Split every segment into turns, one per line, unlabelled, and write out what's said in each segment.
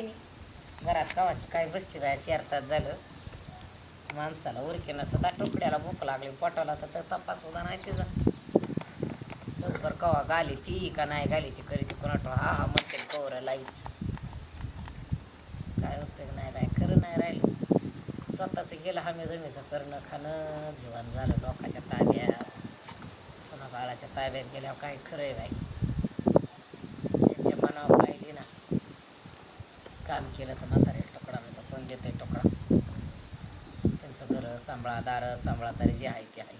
नाही नाही घरात गावाची काय बसती बाया चार तास झालं. माणसाला उरकेनं सुद्धा टोपड्याला भूक लागली पोटाला तर तपास सुद्धा नाही तिचा. लवकर कवा गाली ती का नाही गाली ती करी ती कोणा हा हा म्हणते कवर लाईत काय होतं नाही बाय खरं नाही राहिलं. स्वतःच गेलं हमी जमीचं करणं खाणं जीवन झालं लोकांच्या ताब्यात. सोना बाळाच्या ताब्यात गेल्यावर काय खरं आहे बाई? त्यांच्या मनावर काही काम केलं तर म्हातारे टोकडा नाही तर कोण देते टोकडा त्यांचं घर सांभाळा दार सांभाळा तरी जे आहे ते आहे.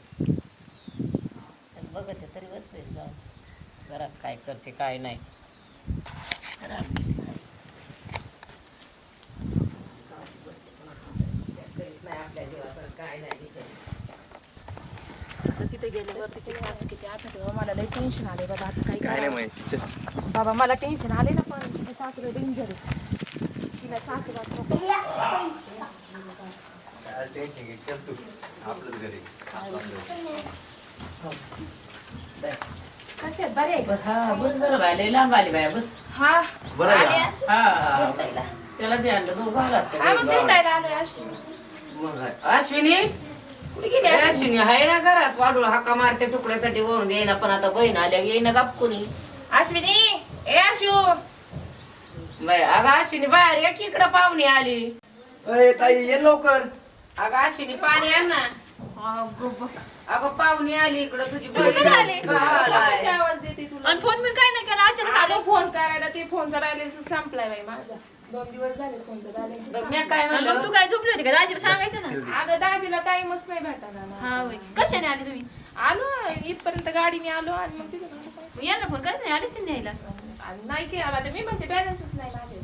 चल बघते तरी बसते जाऊन घरात काय करते काय नाही. घरात हे
तिथे. गेल्यावर तिची सासू किती आठवते मला लई टेन्शन आले बाबा आता काय
काय नाही
करावं?
माहिती चल.
बाबा मला टेन्शन आले ना पण तिची सासू लई डेंजर आहे. तिला
टेन्शन घे चल तू आपलंच घरी
बरे आहे
हा झालं बाय लय लांब आली बाय बस
हा
बरं आहे
हा त्याला ते आणलं दोघं आलात का?
आलोय
मग अश्विनी?
कुठे गेली
ए, अश्विनी आहे ना घरात? वाढूळ हाका मारते तुकड्यासाठी वळून देईना पण आता बहीण आल्या येईना गाप कोणी.
अश्विनी ए अशू.
बाय अगं अश्विनी बाहेर एक इकडं पाहुणी आली.
अय ताई ये लवकर.
अगं अश्विनी पाणी आण ना. अगं ब- अगं पाहुणी आली इकडं तुझी बहीण
आले.
गावाला आहे.
कशी आवाज देते तुला?
आणि फोन मी काय नाही केला? अचानक
आलो फोन करायला. ते फोनचा बॅलन्स संपलाय बाई माझा. दोन दिवस झाले फोनचा
बघ मी
बॅलन्स
काय
आणि मग तू काय झोपली होती का? दाजीला सांगायचं ना.
अगं दाजीला टाइमच नाही भेटला ना
हा होय. कशाने आली तुम्ही?
आलो इथपर्यंत गाडीने आलो आणि मग तिथे?
मग यांना फोन करायचं नाही? आलीच नाही न्यायला
आणि नाही तर मी म्हणते बॅलन्सच नाही माझे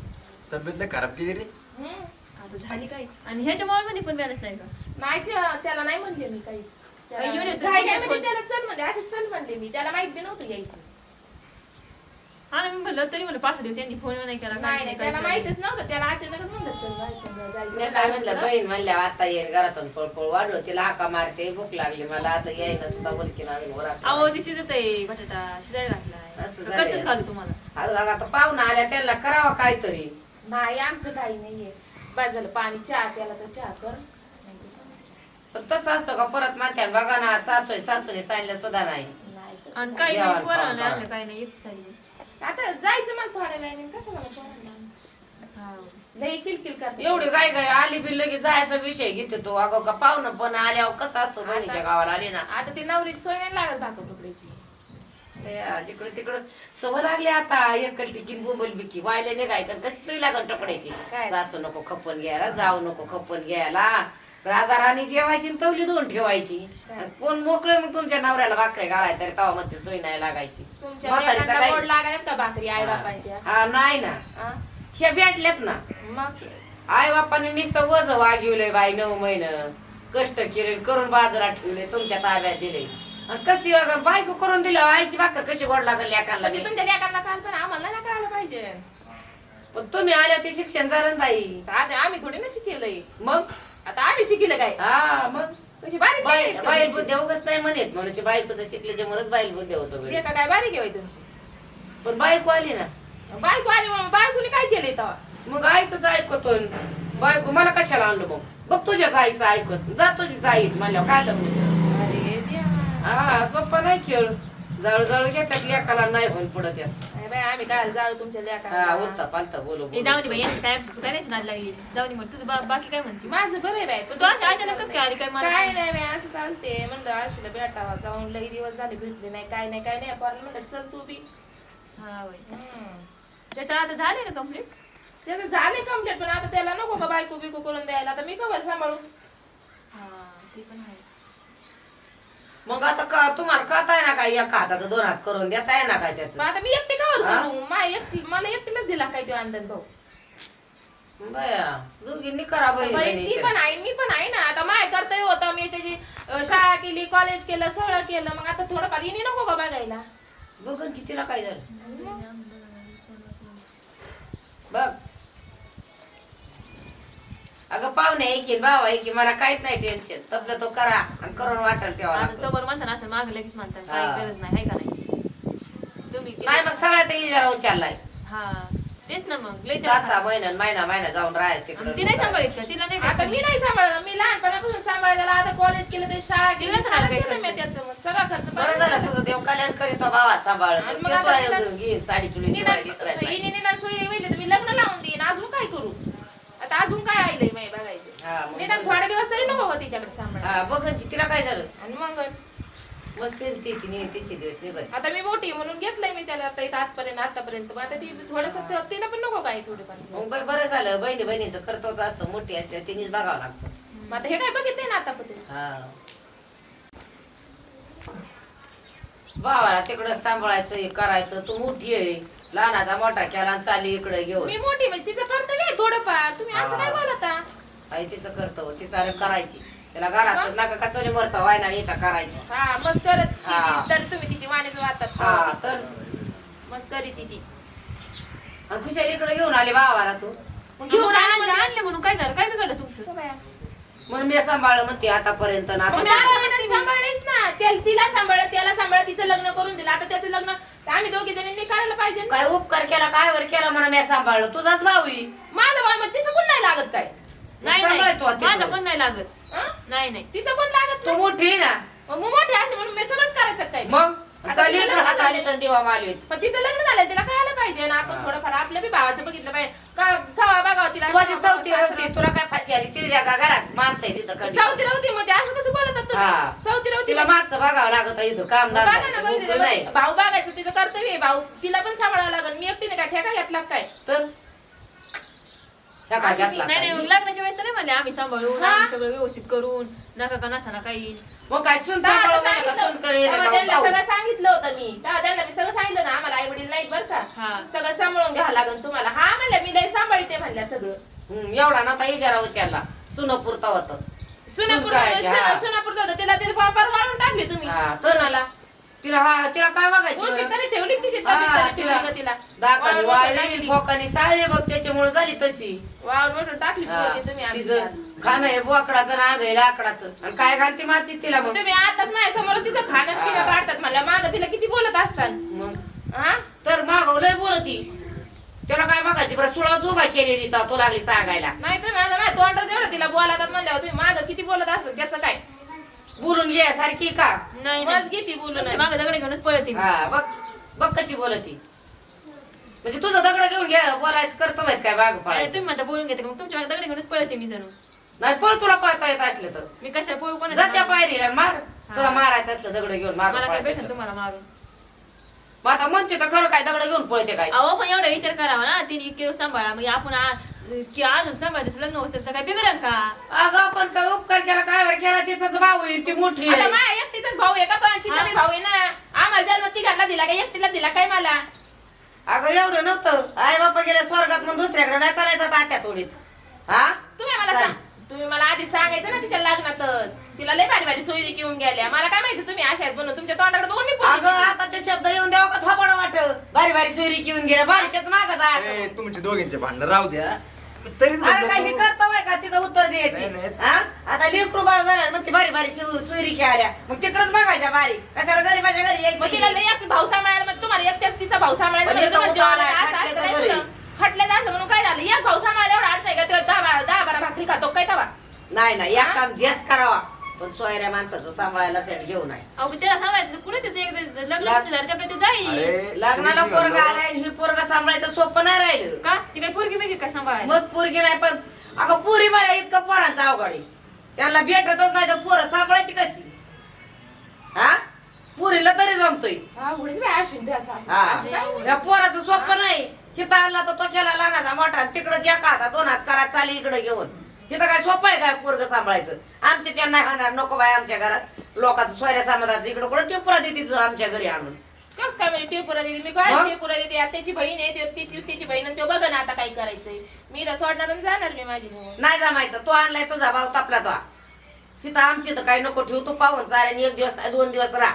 तब्येत लय खराब केली रे
हम्म.
आता झाली काय आणि ह्याच्या मोबाईल मध्ये पण बॅलन्स नाही का
नाही त्याला नाही म्हणले मी काहीच त्याला-
काय येऊन येतो?
काय काय त्याला चल म्हणले असे चल म्हणले मी त्याला माहीत बी नव्हतं यायचं
हा ना मी म्हणलं तरी म्हणलं पाच सहा दिवस यांनी फोन नाही केला
नाही
नाही
त्याला. माहितच नव्हतं त्याला अचानकच म्हणलं चल जायचं,
मी
जायचं.
काय म्हणलं बहीण म्हणल्या आता येईल घरातून पळपळ वाढलो तिला हाका मारते भूक लागली मला आता यायला सुद्धा वरात
अहो ती शिजत आहे बटाटा शिजायला
असं
घालू तुम्हाला?
आता पाहुणा आल्या त्यांना करावं काहीतरी.
नाही आमचं काही नाहीये. बस झालं पाणी चहा केला तर चहा कर.
पण तसं असतं का परत म्हणत्या बघा ना सासू सासूने सांगितलं सुद्धा नाही.
नाही.
आणि
जेवण
आणलं
आता जायचं मला थोड्या वेळाने कशाला मग पोरांना?
हा
लई किलकिल करते.
एवढी काय काय आली बी लगेच जायचा विषय घेतो तो. अगं का पाहुणं पण आल्यावर कसं असतं बहिणीच्या गावाला आली ना.
आता ती नवरीची सोय नाही लागत भाकर तुकड्याची
जिकडे तिकडं सवय लागली आता एकलटी की बोंबल बिकी वायला निघायचं कशी सोय लागल टकड्याची
काय?
सासू नको खप्पन घ्यायला जाऊ नको खप्पन घ्यायला. राजा राणी जेवायची आणि तवली दोन ठेवायची.
काय?
आणि कोण मोकळे मग तुमच्या नवऱ्याला भाकरे घालाय तरी तवा मध्ये सोय नाही लागायची.
तुमच्या
म्हातारीचं
लेकांना
काय?
गोड लागायत का भाकरी आई बापांच्या?
हा नाही ना.
हा?
ह्या भेटल्यात ना.
मग?
आई बापाने नुसतं वज वागिवलंय बाई नऊ महिनं. कष्ट केले करून बाजूला ठेवले तुमच्या ताब्यात दिले. आणि कशी बायको करून दिलं आईची भाकर कशी गोड लागल लेकांना
म्हणजे तुमच्या लेकांना काल पण आम्हाला नाही कळायला पाहिजे.
पण तुम्ही आल्या ते शिक्षण झालं ना बाई.
आता आम्ही थोडी ना शिकलंय
मग?
आता आम्ही शिकलं काय?
हा मग?
बारीक का
बाईल
तुमची?
बुद्धी उगाच नाही म्हणत. म्हणून बायकोचं शिकल्याच्या म्हणूनच बाईल बुद्धी होतो गडी.
काय बारीक आहे बाई तुमची?
पण बायको आली ना.
बायको आली म्हणून बायकोने काय केलंय तेव्हा?
मग आईच ऐकतो बायको मला कशाला आणलं मग? बघ तुझ्याच आईचं ऐकत. जा तुझीच आई म्हणल्यावर काय लागलं?
देवा.
हा सोप्पा नाही खेळ. जळू जळू घेतात लेकाला नाही होऊन पुढं त्यात.
नाही बाई आम्ही काय जाऊ तुमच्या
हा उलता पालता बोलू
ए, जाऊ दे बाई यांचं काय तू काय नाही नाद लागली. जाऊ दे मग तुझं बा- बाकी काय म्हणते?
माझं बरं आहे बाई
पण तू अशा अचानकच काय आली काय मला
काय
सांग.
नाही बाई असं चालते म्हणलं आशुला भेटावा जाऊन लई दिवस झाले भेटले नाही काय नाही काय नाही. पोराला म्हणलं चल तू बी.
हा
हम्म.
त्याचं आता झाले ना कंप्लीट
त्याचं झाले कंप्लीट पण आता त्याला नको का बायको बिको करून द्यायला? आता मी कवर सांभाळू?
हा ते पण आहे.
मग आता का तुम्हाला कळताय ना काय एका हातात दोन हात करून देताय ना काय त्याचं?
मग आता मी एकटी का? करू? मा एकटी मला एकटीलाच दिला काय तो आनंद भाऊ?
बया दोघींनी करा
बाई, ती. पण आहे मी पण आहे ना. आता माय कर्तव्य होतं मी त्याची अं, शाळा केली कॉलेज केलं सगळं केलं. मग आता थोडंफार इनी नको का बघायला?
बघन की तिला काय झालं. बघ अगं पाहुणे ऐकी भावा ऐकी मला काहीच नाही टेन्शन तपलं तो करा आणि करून वाटेल तेव्हा.
समोर म्हणताना असं माग लगेच म्हणतात
हा.
काही गरज नाही का नाही? तुम्ही केलं-
नाही मग सगळ्यात इजारा उचललाय.
हा. तेच ना मग लय
सात सहा महिना महिना जाऊन राहायचं तिकडे
ती नाही सांभाळत का? तिला नाही
आता मी नाही सांभाळ मी लहानपणापासून सांभाळायला आता कॉलेज केलं ते शाळा केली.
तिला सांगा काय
सगळं केलं मी
खर्च.
त्याचं मग. सगळा खर्च
बरं झालं तुझं देव कल्याण करीत हो भावा सांभाळ
आणि मग आता तिला-
घेईन साडी चुडी दिसरायचं नाही.
तर मी लग्न लावून देईन. अजून काय करू? आता अजून काय आईलंय माही बघायचं?
हा, मग
निदान थोडे दिवस तरी नको का तिच्याकडे सांभाळ
हा बघ की तिला काय झालं?
आणि मग?
मस्त ती तिने दिवस निघत.
आता मी मोठी आहे म्हणून घेतलंय मी त्याला आता इथं आजपर्यंत आतापर्यंत. मग आता ती थोडस तिला पण नको काय थोडेफार.
मग बाई बरं झालं बहिणी बहिणीचं कर्तव्य असतं मोठी असते तिनेच बघावं लागतं.
मग आता हे काय बघितलंय ना आतापर्यंत?
हा. भावाला तिकडं सांभाळायचं हे करायचं तू मोठी आहे. लहानाचा मोठा केला आणि चालली इकडे घेऊन.
मी मोठी म्हणजे तिचं कर्तव्य आहे थोडंफार? तुम्ही असं
हा.
काय बोलता
आई तिचं कर्तव्य ती सारं करायची. त्याला घरात नका कचोरी मरचा वायना येता करायची.
हा मस्त करत
हा.
तर तुम्ही तिची वाणीच
हा तर?
मस्त करी ती ती.
आणि खुशाली इकडे घेऊन आली भावाला तू.
मग
घेऊन आणले आणले म्हणून काय झालं? काय बिघडलं तुमचं?
हो बाया.
म्हणून मी सांभाळ म्हणते आतापर्यंत. ना
मग
आता
सांभाळलीस ना. तिला सांभाळलं त्याला सांभाळलं तिचं लग्न करून दिलं. आता त्याचं लग्न आम्ही दोघी जणींनी करायला पाहिजे ना.
काय उपकार केला काय वर केला म्हणून मी सांभाळलं? तुझाच भाऊ आहे.
माझं बाळ मग तिचं कोण नाही लागत काय?
नाही
सांभाळ
नाही माझं. पण नाही लागत.
हं?
नाही नाही.
तिचं कोण लागत
तू
नाही?
मोठी आहे ना.
मग मग मोठी असते म्हणून मी सगळंच करायचं काय?
मग?
आता
चालली
लग्न
आली
झालंय.
तर देवा मालवी
पण तिचं लग्न झालंय तिला कळायला पाहिजे ना आपण. थोडंफार. आपल्या बी भावाचं बघितलं पाहिजे. का खावा बघावं तिला.
तुझी सावती रवती तुला काय फाशी आली तिच्या का घरात माणसं आहे तिथं.
सावती राहती म्हणजे असं कसं बोलतात
हा.
तुम्ही? सावती राहती
तिला मागचं बघावं लागत आहे इथं कामदार
बघा ना बहिणीला
नाही.
भाऊ बघायचं तिचं कर्तव्य आहे भाऊ. तिला पण सांभाळावं लागेल. मी एकटीने काय ठेका घेतला काय?
तर?
नाही? नाही लग्नाच्या वेळेस तर नाही म्हणले आम्ही सांभाळून
हा?
आम्ही सगळं व्यवस्थित करून नका का नसा ना काही
मग काय सुन
तेव्हा
सांभाळून
आता
नाही का,
सांगितलं-
सून करे
तेव्हा
भाऊ-
त्यांना
भाऊ.
सगळं सांगितलं होतं मी तेव्हा त्यांना मी सगळं सांगितलं ना आम्हाला आई वडील नाहीत बरं का
हा.
सगळं सांभाळून घ्यावं लागेल तुम्हाला हा म्हणलं मी लय सांभाळते म्हणल्या सगळं
हम्म, एवढा नव्हता इजारा उचलला सुन पुरता होत
सुनापूर
करायची, हा.
सुनापूर होतं तिला तिला पापार वाळून टाकली तुम्ही
हा, तर-
सुनाला
तिला हा तिला काय बघायची? बरं?
तरी ठेवली तिची
हा,
तब्येत तरी
तिला
ठेवली का तिला?
दाखाली
वाळून
वाळली
टाकली.
फोकानी साळली बघ त्याच्यामुळे झाली तशी.
वाळून टाकली
हा,
पोरगी तुम्ही आमच्या.
तिचं खाणं आहे बोकडाचं ना आहे लाकडाचं. आणि काय घालते मातीत तिला मग?
तुम्ही आताच माझ्यासमोर तिचं खाणं पिणं
हा.
काढतात म्हणल्या माग तिला किती बोलत असतात?
मग?
हा?
तर मागव लय बोलती. त्याला काय बघायची? बरं सुळा उभा केलेली तर तू लागली सांगायला.
नाही तुम्ही आता माझ्या तोंडावर जेवढं तिला बोलतात म्हणल्यावर तुम्ही माग किती बोलत असतात? त्याचं काय?
बोलून घे सारखी का?
नाही नाही.
किती बोलू
तुमच्या
नाही
मागे दगडे घेऊनच पळते मी.
हा बघ बघ कशी बोलती. म्हणजे तुझं दगड घेऊन घे बोलायचं करतो माहीत काय बाग पळायचं.
तुम्ही म्हणता बोलून घेते का? मग तुमच्या मागे दगडे घेऊनच पळते मी जणू.
नाही पळ तुला पळता येत असले तर.
मी कशाला पळू?
जा
कोणाच्या
त्या
मागे?
पायरीला मार. तुला मारायचं असलं दगड घेऊन माग
मला काय भेटेल
पळायचं
तुम्हाला मारून.
मग आता म्हणते तर खरं काय दगड घेऊन पळते काय?
अहो पण एवढा विचार करावा ना तिने दिवस सांभाळा. मग आपण आ- की अजून सांभाळायचं लग्न होतं तर काय बिघडेल का?
अगं आपण काय उपकार केला काय वर केला? तिचाच भाऊ आहे ती मोठी
आता
आहे.
माझ्या एकटीचाच भाऊ आहे का पण? तिचा. बी भाऊ आहे ना. आम्हाला जन्म तिघांना दिला काय एकटीला दिला काय मला?
अगं एवढं नव्हतं. आई बापा गेल्या स्वर्गात मग दुसऱ्याकडे नाही चालायचं तात्या थोडीत हा
तुम्ही मला
चल.
सांग तुम्ही सांगायचं ना तिच्या लग्नातच. तिला लय भारी भारी सोयी घेऊन गेल्या. मला काय माहिती तुम्ही अशा आहेत म्हणून तुमच्या तोंडाकडे बघून मी
अगं
दिली.
आता ते शब्द येऊन द्यावं का? थोबड वाट. बारी बारी सोयरी घेऊन गेल्या. बारीच्याच माग
ए,
जायचं
तुमचे दोघींचे भांडण राहू द्या. तरीच
अरे
म्हणतो
काय हे
तू-
करता का? तिचं उत्तर द्यायची.
नाही.
हा? आता लेकरू बाळ झालं मग ती बारी बारी सोयरी आल्या मग तिकडच बघायच्या बारी कशाला गरीबाच्या घरी
मग तिला
यायची
लय एक भाऊ सांभाळायला मग तुम्हाला एकट्याच तिचा भाऊ सांभाळायचा
पण
म्हणजे
इथं
तुम्हाला
उतारा
जेवायला
आहे,
असं असं
खटल्याचं
नाही
घरी.
तुझं. खटल्याचं असं म्हणून काय झालं? एक भाऊ सांभाळायला एवढा अडचण आहे का? ते दहा बारा दहा बारा भाकरी खातो काय तवा?
नाही नाही एक काम जेच करावा. पण सोयऱ्या माणसाचं सांभाळायला चढ घेऊ नये
अहो पण त्याला सांगायचं कुठे त्याचं एकदा लग्न झालं ते जाईल
अरे,
लग्नाला पोरगा
म्हणलं,
आलाय आणि ही पोरगा सांभाळायचं सोपं नाही राहिलं.
का? ती काय पोरगी बिरगी काय सांभाळायला?
मस्त पोरगी नाही पण अगं पुरी बऱ्या इतकं पोरांचं अवघड आहे. त्यांना भेटतच नाही तर पोरं सांभाळायची कशी? हा? पुरीला तरी जमतोय.
हा.
हा? या पोराचं सोपं नाही. हिथं आणला तर तो केला लहानाचा मोठा. तिकडं ज्या का हातात दोन हात करा चाली इकडे घेऊन. तिथं काय सोपं आहे काय पोरग सांभाळायचं? आमच्या त्या नाही होणार. नको बाय आमच्या घरात. लोकांचं सोयऱ्या समाजाचं इकडं कुठं टिपुरा देते तू आमच्या घरी आणून?
कस काय म्हणजे टेपुरा दिली मी काय
मग?
टेपुरा देते? आता त्याची बहीण आहे त्यो- तिची तिची बहीण आणि तो बघा ना आता काय करायचंय. मी तर सोडणार आणि जाणार मी माझी.
नाही जमायचं. तो आणलाय तुझा भाऊ तपला तो. तिथं आमची तर काही नको ठेवू. तू पाहून साऱ्याने एक दिवस नाही दोन दिवस राहा.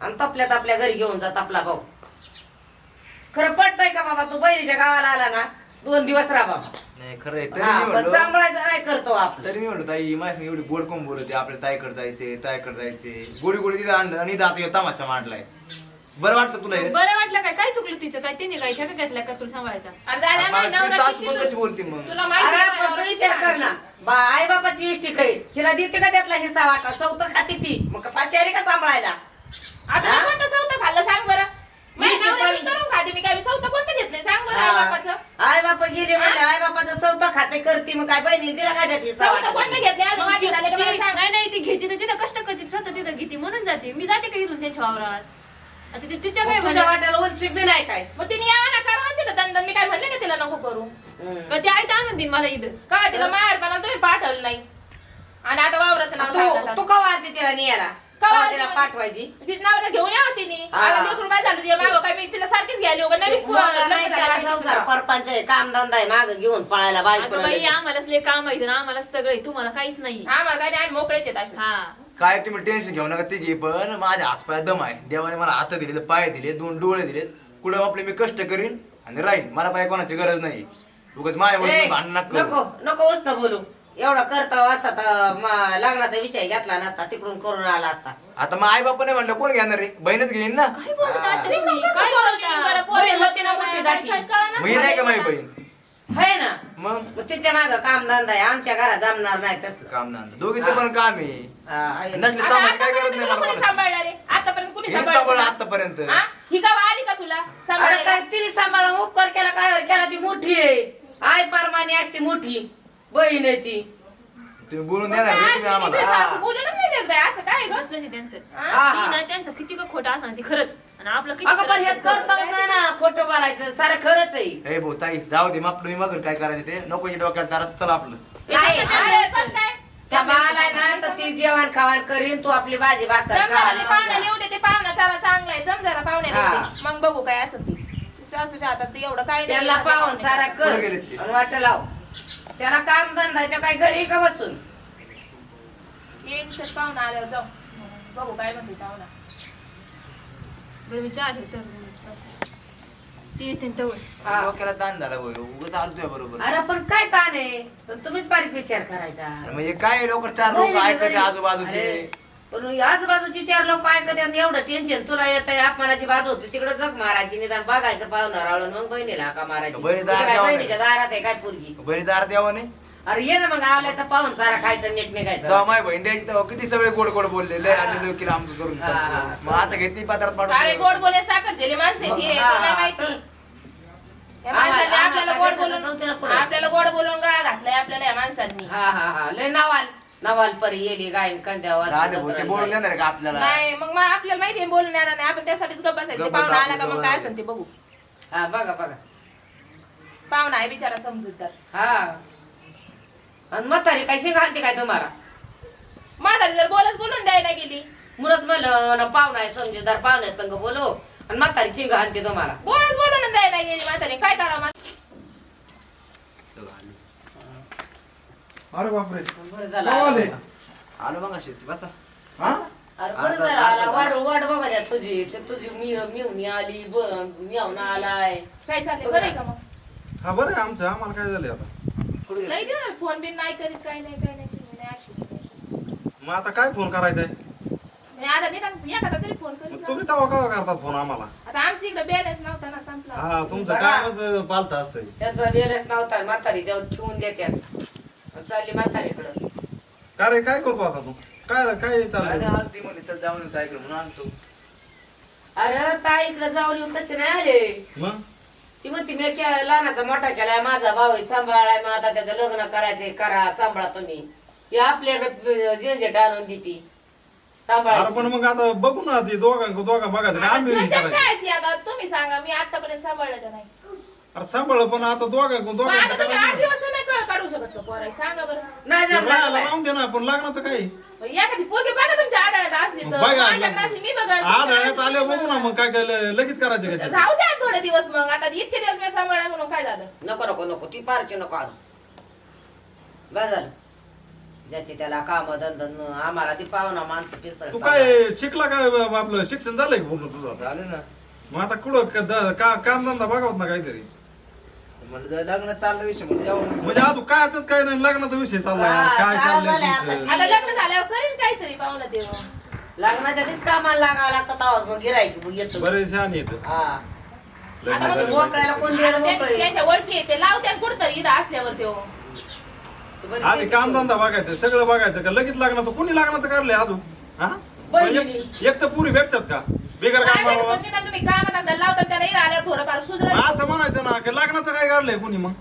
आणि तपल्यात आपल्या घरी घेऊन जा तपला भाऊ. खरं पटतंय का बाबा? तू बहिणीच्या गावाला आला ना दोन दिवस राहा बाबा.
नाही खरं आहे तरी
हा,
मी
पण
म्हणलो
सांभाळायचं नाही करतो आपलं
तरी मी म्हणलो ताई माझ्या एवढी गोड कोण बोलते आपल्या ताईकडे जायचे ताईकडे जायचे. गोडी गोडी तिथे आणलं आणि ह्यो तमाशा मांडलाय. बरं वाटतं तुला हे?
बरं वाटलं काय? काय चुकलं तिचं? काय तिने काय ठेका घेतला का तुला सांभाळायचा?
अरे दादा
मला
माझी
ती
नवरा
सासू
किती
पण
तू-
कशी बोलते मग?
तुला माहिती
अरे
आहे
पण
माझा
तू विचार कर ना. बा आई बापाची इष्टी काही हिला देते का त्यातला हिस्सा वाटा सौत खाती ती. मग पाचारी का सांभाळायला?
आता
हा?
कोणतं खाल्लं? सांग बरं.
पण-
करून खाते मी काय मी सौतं कोणतं घेतलंय सांग बरं आई बापाचं
आई बापा गेले म्हणले आई बापाचं खाते करते मग काय बहिणी तिला काय देते? वाटी
झाले का मला
ती-
सांग?
नाही नाही ती घेते तर तिथं कष्ट करते. स्वतः तिथं घेते म्हणून जाते. मी जाते का इथून त्यांच्या वावरात? आता ते तिच्या काय
मग तुझ्या वाट्याला नाही काय?
मग तिने यावं ना करा म्हणते ना दंदन मी काय म्हणले का तिला नको करू?
हम्म.
ते आई तर आणून देईन मला इथं.
का तिला माहेर पण तुम्ही पाठवलं नाही. आणि आता वावराचं नाव
तू
सांगता
तू कवा आलती तिला नियाला तिला? पाठवायची?
घेऊन यावं तिने
हा.
आता लेकरू काय झालं तिच्या मागं. काय मी तिला सारखीच घ्यायला नवीन
नाही
झालं
त्याला
काय
संसार
तिचं.
परपंच आहे कामधंदा आहे माग घेऊन पळायला बायको
अगं बाई आम्हालाच लय काम आहे सगळं आहे, तुम्हाला काहीच नाही.
आम्हाला काय नाही आम्ही मोकळेच आहेत असे.
हा.
काय तुम्ही टेन्शन घेऊ नका तिघी पण माझ्या हात पाय दम आहे. देवाने मला हात दिले पाय दिले दोन डोळे दिले कुठं आपले मी कष्ट करीन आणि राहीन? मला पाय कोणाची गरज नाही. उगाच माझ्या
ए,
भांडण. नको
नको उस्त बोलू. एवढा करता असता तर म- लग्नाचा विषय घेतला नसता तिकडून करून आला असता.
आता मग आई बापा नाही म्हणलं कोण घेणार रे बहीणच घेईन ना?
काय बोलता?
बरं, पोरी
बहीण होती ना मोठी दाटी.
काय
ही नाही का माझी. बहीण?
है ना.
मग?
मग तिच्या माग कामधंदा आहे. आमच्या घरात जमणार नाही तसलं.
काम ना दोघीचं पण काम आहे.
हा, आहे.
नसले
आता
सांभाळायची काय
आतापर्यंत
गरज नाही
तुला
मला
कोणी
कोणाची.
सांभाळणार आहे? आतापर्यंत कुणी
हिने
सांभाळलं
सांभाळलं
तुला?
आतापर्यंत.
हा? ही गाव आली का तुला?
अरे
सांभाळायला?
काय तिने सांभाळा उपकार केला काय केला ती मोठी आहे. आई परमानी असते मोठी. बहीण आहे ती
तुम्ही बोलून आम्हाला
बोलूनच नाही देत बाई, असं काय गं?
बसलंच आहे त्यांचं ती. ना त्यांचं किती का खोटं असं ती खरंच आणि आपलं किती
अगं पण हे
खरं
करता
असतं.
नाही ना खोटं बोलायचं सारं खरंच आहे
ए भाऊ ताई जाऊ दे मग तुम्ही मग काय करायचं ते नको डोक्यात तारास चला आपलं
नाही
अरे, काय?
त्या बाळाला ना तर ती जेवण खावण करीन तू आपली भाजी भाकर
जम
खा
जरा
आणि
ते
मग
पाहुण्याला
जा.
येऊ दे, ते पाहुणा चला चांगला आहे. जम जरा पाहुण्याला
हा.
येऊ दे. मग बघू काय असं ते सासूच्या हातात ते एवढं काय नाही
त्याला पाहून सारा. कर
कुठं गेलेत ते?
आणि वाट लाव त्याला काम धंदा आहे, तो काय घरी का बसून
एक पाहुणा आल्यावर जाऊ बघू काय म्हणते पाहुणा
बरं मी चहा ठेवतो बस. ती येते न तेवढं.
हा.
डोक्याला ताण झाला भाऊ उगाच आलो तुझ्या बरोबर
अरे पण काय ताण आहे पण तुम्हीच बारीक विचार करायचा
म्हणजे काय लोक चार लोक ऐकते
नाही.
आजूबाजूचे
अरे, पण आजूबाजूची चार लोक ऐकत आहेत, एवढं टेन्शन तुला येत आहे अपमानाची बाजू होती तिकडे जग मारायची निदान बघायचं पाहुणार आळून मग बहिणीला का मारायची.
बहिणी
तुझी
दारात
काय
यावं नाही.
बहिणीच्या दारात आहे काय पोरगी?
बरी दार द्यावं नाही.
अरे ये ना मग आलाय तर पाहून सारा खायचं नीट निघायचं.
माय बहीण द्यायची तेव्हा किती सगळे गोड गोड बोलले लय आणि लोकी आमचं करून
हा.
टाकलं. मग आता घेतली पात्रात
अरे गोड
पाडून
बोले साखर झेले माणसं आहेत हे, तुला माहिती.
तर-
या माणसांनी
आम्हाला-
आपल्याला गोड बोलून
नव्हतं ना पुढं.
आपल्याला गोड बोलून गळा घातलाय आपल्याला या माणसांनी.
हा हा हा. लय नवाल. नवाल परी येली गायन कंद्यावर
झाले भाऊ ते बोलून देणार का आपल्याला?
नाही मग मग आपल्याला माहिती आहे बोलून येणार नाही. आपण त्यासाठीच गप्प पाहुणा आला का मग काय. असेल ते बघू.
हा बघा बघा.
पाहुणा आहे बिचारा समजूतदार.
हा. आणि म्हातारी काय शिंग घालते काय तुम्हाला?
म्हातारी जर बोलच बोलून द्यायला गेली.
मुळच म्हणलं पाहुणा आहे समजेदार पाहुण्या संग बोलो. आणि म्हातारी शिंग घालते तुम्हाला.
बोलच बोलून द्यायला गेली म्हातारी. काय करावं?
अरे बापरे.
बरं झालं
केव्हा आले?
आलं.
आलो मग अशीच बसा.
हा?
अरे बरं झालं आला. वाट वाट बघा. द्या तुझी. तुझी मी मिळून आली मिळून आलाय.
काय चाललंय? बरं आहे का मग?
हा बरं आहे आमचं. आम्हाला काय झालं आता?
कुठे गेले?
नाही दिवस फोन बिन नाही करीत काय नाही काय नाही केलं नाही अशी.
मग आता काय फोन करायचा आहे
म्हणजे आता निदान एखादा तरी फोन करीत
मग
ना.
तुम्ही तेव्हा केव्हा करतात फोन आम्हाला?
आता आमच्या इकडे बॅलन्स नव्हता ना संपला.
हा तुमचं
बघा.
कायमच पालत असतंय.
त्याचा वेळच नव्हता म्हातारी जेव्हा ठेवून देत्यात. चालली म्हातारीकडं.
का रे काय करतो आता तू? काय रे, काय
काय
चाललंय
नाही, आलो ती म्हणली, चल जाऊन काय करू म्हणून आणतो.
अरे ताईकडे जाऊन येऊन तसे नाही आले.
मग?
ती म्हणते मी के- लहानाचा मोठा केलाय माझा भाऊ आहे, सांभाळाय मग आता त्याचं लग्न करायचंय करा सांभाळा तुम्ही. हे आपल्याकडे झंझट आणून देती.
अरे पण
सांभाळायची
मग आता बघू ना ती दोघा दोघा बघायचं काय
आता
आम्ही नाही
झंझट
करायचं.
कायची आता. तुम्ही सांगा मी आतापर्यंत सांभाळलं का नाही?
अरे सांभाळ पण आता दोघा
मग
दोघा
आता तुम्ही आठ दिवस नाही कळत काढू शकत का पोरा सांगा बरं.
नाही
ते
जमणार
राहायला
बाई.
लावून दे ना पण लग्नाचं काय?
मग एखादी पोरगी बघा तुमच्या आढळण्यात असली तर.
बघा
माझ्याकडे असली मी बघा
आढळण्यात आले बघू ना मग काय काय ल- लगेच करायचं का त्याचं?
जाऊ द्या थोडे दिवस मग. आता इतके दिवस मी सांभाळा म्हणून काय झालं?
नको नको नको. ती पारची नको आणू बस झालं. ज्याची त्याला काम धंदा आम्हाला ती पाहुणा माणसं पिसळ
तू काय शिकला काय ब- आपलं शिक्षण झालंय का पूर्ण तुझं?
झालं ना.
मग आता कुठं क- द- का काम धंदा बघावत ना काहीतरी.
म्हणजे लग्न चाललं विषय म्हणजे जाऊन
म्हणजे अजून काय आताच काय नाही लग्नाचा विषय चाललाय
हा,
काय
सहा
चाललंय तुमचं?
आता.
लग्न झाल्यावर करीन काय तरी पाहुणं देव
लग्नाच्या आधीच कामाला लागावं लागतं तेव्हा. मग गिरायकी मग येतो.
बरेच छान येत
हा.
आता
आता
मग
मोकळ्याला कोण द्यायला मोकळे
त्यांच्या ओळखी आहे, ते लावत्या कुठतरी इथं असल्यावर देव
आधी काम धंदा बघायचं सगळं बघायचं का? लगेच लग्नाचं कुणी लग्नाचं काढलंय अजून? हा?
बहिणी.
एक तर पुरी भेटतात का?
काय
काम करावं
तुम्ही कामात आता लावता त्याला इथं आल्यावर थोडंफार सुधरत
असं म्हणायचं ना की लग्नाचं काय काढलंय कुणी मग?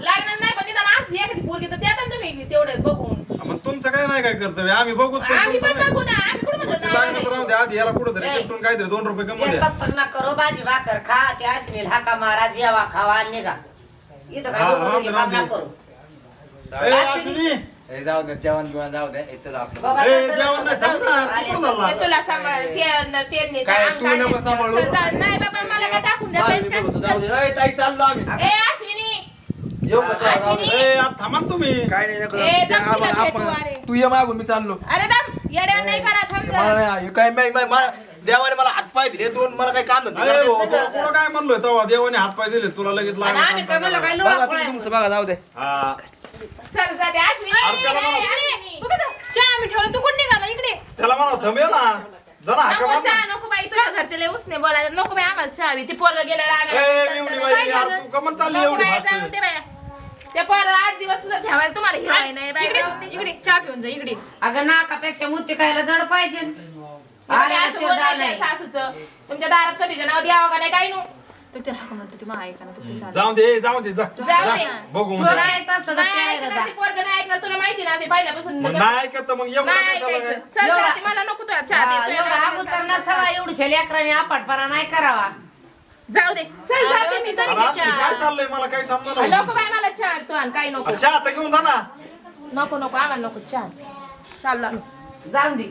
लागणार नाही पण निदान असली एखादी पोरगी तर द्या ना तुम्ही तेवढे बघून.
मग तुमचं काय नाही काय कर्तव्य? आम्ही बघू
आम्ही पण बघू ना आम्ही कुठं म्हणतो नाही
लग्नात राहून द्या आधी याला कुठं तरी. चिपटून काहीतरी दोन रुपये कमवू
जे
द्या.
ना करो भाजी भाकर खा ते अश्विनी हाका मारा जेवा खावा निघा. इथं काय
हा,
काम ना
राहू दे.
करू.
ए, अश्विनी.
हे जाऊ दे जेवण बिवण जाऊ दे हे चला आपलं
बाबा,
ए,
तसं
जेवण नाही,
नसतं.
थांब ना,
अरे,
कुठं चालला?
मी तुला सांभाळ ते ते ने-
काय,
अंग
तू नको
काढले.
सांभाळू?
चल, चल, नाही बाबा मला काय टाकून द्या
माझं मी बघतो, जाऊ दे ए, ताई चाललो आम्ही
ए अश्विनी
येऊ का जाऊ, जाऊ दे.
ए आता थांबा ना तुम्ही
काय नाही नको
ए,
जाऊ. त्या
दम तिला
आपण- आपण-. तू ये मागून मी चाललो
अरे दम येड्या नाही करा थांब जरा.
मला नाही हे काय मला देवाने मला हातपाय दिले दोन मला काही काम धंदे
अरे
करता
भाऊ,
येत नाही.
तुला काय म्हणलोय तेव्हा देवाने हात पाय दिले तुला लगेच
आणि आम्ही काय म्हणलं काय
लागला
लोळा
बघा तुम्ही तुमचं बघा जाऊ दे
हा
चल जा दे अश्विनी
अरे, त्याला म्हणा.
ए, अश्विनी.
बघ आता, चहा आम्ही ठेवलं तू कोण निघाला इकडे
त्याला म्हणा थांबे ना जरा हाका
नको
मार
चहा
ना.
नको बाई तुझ्या घरचे लय उसने बोलायला नको बाई आम्हाला चहा हवी. ती पोरं गेलं
ए
रागायला.
मिवणी
काय
बाई यार
झालं?
तू कमन चालली
नको
एवढी
बाई,
फास्ट
जाऊ दे बाई. त्या पोराला आठ दिवस सुद्धा ठेवायला तुम्हाला हिवाळी नाही बाई.
इकडे
दे.
इकडे चहा पिऊन जा इकडे
अगं नाकापेक्षा खायला जड पाहिजे
अरे असं बोलायचं
नाही
सासूचं तुमच्या दारात कधीच्या नाव द्यावं का नाही काही नु
तर त्याला हाका म्हणतो ती ऐका ना
जाऊ दे जाऊ दे जा
जाऊ
जा.
दे.
बघू
तुला
उद्या.
जायचं असतं तर
नाही
प्यायला
ऐकणार
जा.
ती पोरगं नाही ऐकणार तुला माहिती ना ते पहिल्यापासून
मग नाही ऐकत तर मग एवढं
नाही
काय चाललं
ऐकायचं.
काय?
चल
एवढा-
जाते, मला नको तुला चहा
हा,
दे.
एवढा अगोदर नसावा एवढी लेकराने आपटपणा नाही करावा
जाऊ दे चल जाते मी
अरे असं काय चाललंय मला काही समजा
नको बाई मला चहा काही नको
अच्छा आता घेऊन जा ना
नको नको आम्हाला नको चहा चालला
जाऊन दे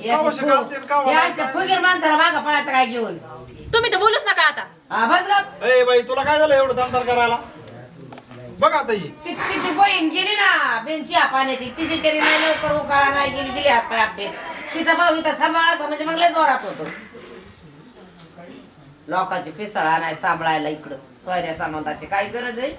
हे
आणि कावं
हे
नाही काय?
फुगीर माणसाला मागं पडायचं काय घेऊन
तुम्ही तर बोलूच नका आता.
हा बस.
ए बाई तुला काय झालं एवढं तंतर करायला? बघ आता ही.
ती- तिची बहीण गेली ना बेंचिया पाण्याची. तिची तरी नाही लवकर उकाळा नाही गेली दिली हात पाय आपले तिचा भाऊ इथं सांभाळायचा म्हणजे मग लय जोरात होतो. लोकांची पिसळा नाही सांभाळायला इकडं. सोयऱ्या सामंताची काय गरज आहे?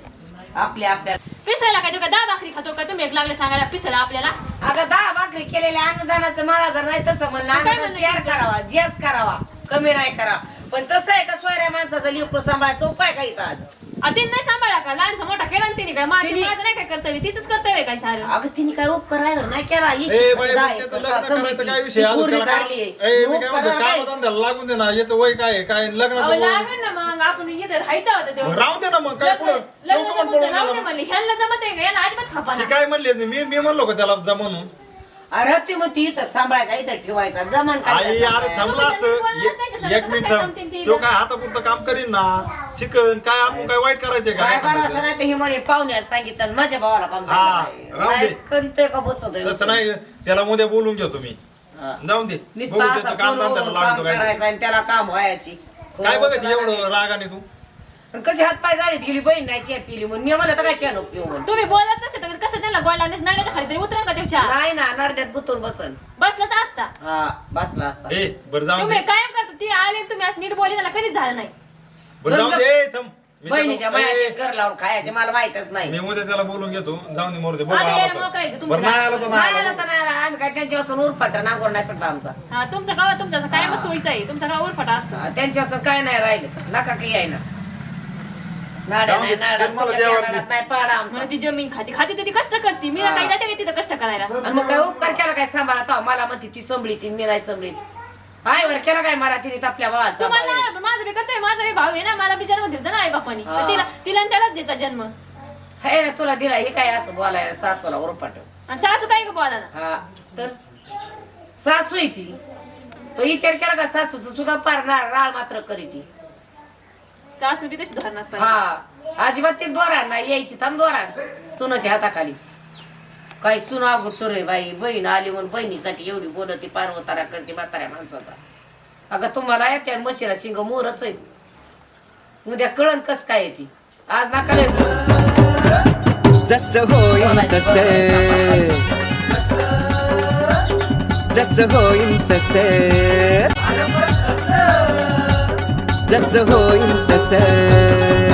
आपल्या आपल्या
पिसायला काय तो का? दहा भाकरी खातो का? तुम्ही एक लागले सांगायला पिसायला आपल्याला.
अगं दहा भाकरी केलेल्या अन्नदानाचं मला जर नाही तसं म्हणणं
काय
अन्नदान शेअर? करावा जेस करावा कमी नाही करावा. पण तसं आहे का सोयऱ्या माणसाचा लिकूड सांभाळायचा उपाय का इथं आज?
तिने नाही सांभाळा का लहानसा मोठा केला ना तिने काय माझं
तिने-
माझं नाही काय कर्तव्य तिचंच कर्तव्य आहे काय सारं
अगं तिने काय उपकार राहिला नाही केला
ए बाई
दहा
मग
एकर
त्याचं लग्न
समृद्धी.
करायचं काय
ती
विषय अजून
पोरगी
त्याला
काढली
काय-
आहे.
ए, मी काय म्हणतो
उपकाराला काय?
कामधंद्याला लागून दे ना याचं वय काय आहे? काय
अहो,
लग्नाचं वय
लागेल ना मग आपण इथे राहायचं होतं तेव्हा
राहू दे ना मग काय पुढं
लग्न-
पडून
पुस्तक राहू दे. म्हणले ह्यांना जमत आहे का याला अजिबात खापा
ती काय म्हणली मी मी म्हणलो का त्याला जा म्हणून
अरे ती मग ती इथं सांभाळायचा इथं ठेवायचा जमन काय
आई? थांबला
तुम्ही
असतं
नाही
एक- मिनिट थांब.
ते?
काय हातापुरतं काम करीन ना शिकन काय आपण काय वाईट करायचे
काय बरं असं
काय
नाही तर ही म्हणे सांगितलं आणि माझ्या भावाला काम
हा,
सांगितलं
राहू दे.
नाही करीतोय का बसवतोय
तसं नाही त्याला उद्या बोलून घेतो मी
हा.
जाऊन दे
नुसतं असं
काम
फोनवर
धंद्याला
काम
लागतो काय
करायचं आणि त्याला काम व्हायची
काय
हो,
बघत एवढं. रागाने तू
पण कशी हात पाय जाळीत गेली बहीण नाही चहा पिली म्हणून. मी म्हणलं तर काय चहा नको पिऊ म्हणून?
तुम्ही बोलत नसे तर कसं त्यांना गोड लागण्यास नाण्याच्या खाली तरी उतरेल का त्याच्या
नाही ना नरड्यात गुतून बसन.
बसलाच असता.
हा बसला असता.
ए बरं जाऊन
तुम्ही
दे.
कायम करता ती आली आणि तुम्ही असं नीट बोलले त्याला कधीच झालं नाही.
बरं जाऊन दे ए, थांब. मी
बहिणीच्या
त्याला- ए,
मायाचे घर लावून खायचे मला माहितच नाही.
मी उद्या त्याला बोलून घेतो. जाऊन दे मोर दे. बघू
आता यायला
आला
मोकळा आहे
तर.
तो तुमच्या
बरं नाही आला तर नाही आला
आलं तर नाही आलं. आम्ही काय त्यांच्या वाचून उरपाट नागोर नाही सुटला आमचा.
हा तुमचा तुमचा कायम सोयीचा आहे. तुमचा गाव उरफाटा असतो.
हा, त्यांच्या वाचून काय नाही राहिलं. नका की यायना नाड्या नाही
ते
नाही पाडा आमचा.
मला ती जमीन खाती खाती तर ती कष्ट करते. मी
हा.
काही जाते का तिथं कष्ट करायला.
आणि मग काय उपकार केला काय सांभाळा मला म्हणते ती संभळीत मी नाही संभळीत. हाय वर केला काय मला तिने आपल्या
तुम्हाला
सांभाळलं.
नाही, पण माझं बी कर्तव्य माझा बी भाव आहे ना मला बी जन्म दिला ना आई बापानी.
हा.
तिला तिला आणि त्यालाच देता जन्म.
हाय ना तुला दिला हे काय असं बोलायला सासूला उरपाट
आणि सासू काय का बोला ना
हा तर? सासू आहे ती. तो विचार केला का सासूच सुद्धा पार ना- राळ मात्र करी ती
सासू बी तशी धरणात पाहिजे
हा अजिबात ते दोरा नाही यायची थांब दोरा सुनाच्या हाताखाली. काय सुन अगोचर आहे बाई बहीण आली म्हणून बहिणीसाठी एवढी बोलती पारवतारा करते म्हाताऱ्या माणसाचा. अगं तुम्हाला त्या म्हशीला शिंग मोरच आहे. उद्या कळण कस काय येते आज नका लय
जस होईन तसे. जस होईन तसे. जस होईल तसं.